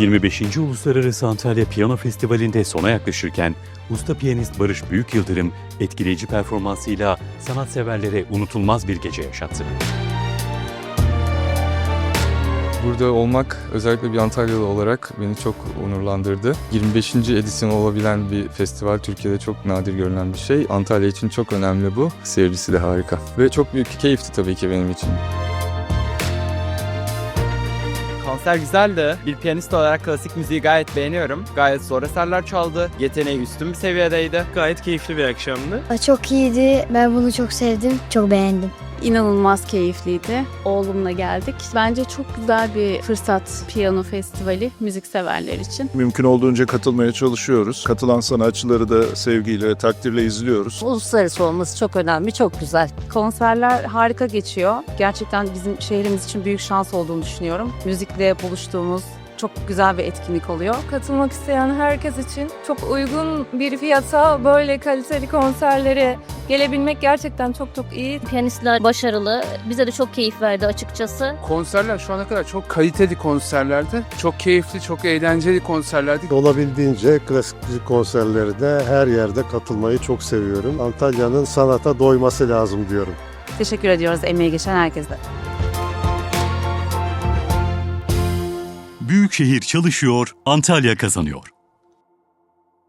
25. Uluslararası Antalya Piyano Festivali'nde sona yaklaşırken usta piyanist Barış Büyük Yıldırım etkileyici performansıyla sanatseverlere unutulmaz bir gece yaşattı. Burada olmak özellikle bir Antalyalı olarak beni çok onurlandırdı. 25. edisyon olabilen bir festival Türkiye'de çok nadir görülen bir şey. Antalya için çok önemli bu. Seyircisi de harika. Ve çok büyük keyifti tabii ki benim için. Konser güzeldi. Bir piyanist olarak klasik müziği gayet beğeniyorum. Gayet zor eserler çaldı. Yeteneği üstün bir seviyedeydi. Gayet keyifli bir akşamdı. Çok iyiydi. Ben bunu çok sevdim. Çok beğendim. İnanılmaz keyifliydi. Oğlumla geldik. Bence çok güzel bir fırsat piyano festivali müzikseverler için. Mümkün olduğunca katılmaya çalışıyoruz. Katılan sanatçıları da sevgiyle, takdirle izliyoruz. Uluslararası olması çok önemli, çok güzel. Konserler harika geçiyor. Gerçekten bizim şehrimiz için büyük şans olduğunu düşünüyorum. Müzikle buluştuğumuz çok güzel bir etkinlik oluyor. Katılmak isteyen herkes için çok uygun bir fiyata böyle kaliteli konserlere gelebilmek gerçekten çok çok iyi. Piyanistler başarılı. Bize de çok keyif verdi açıkçası. Konserler şu ana kadar çok kaliteli konserlerdi. Çok keyifli, çok eğlenceli konserlerdi. Olabildiğince klasik müzik konserlerine her yerde katılmayı çok seviyorum. Antalya'nın sanata doyması lazım diyorum. Teşekkür ediyoruz emeği geçen herkese. Büyükşehir çalışıyor, Antalya kazanıyor.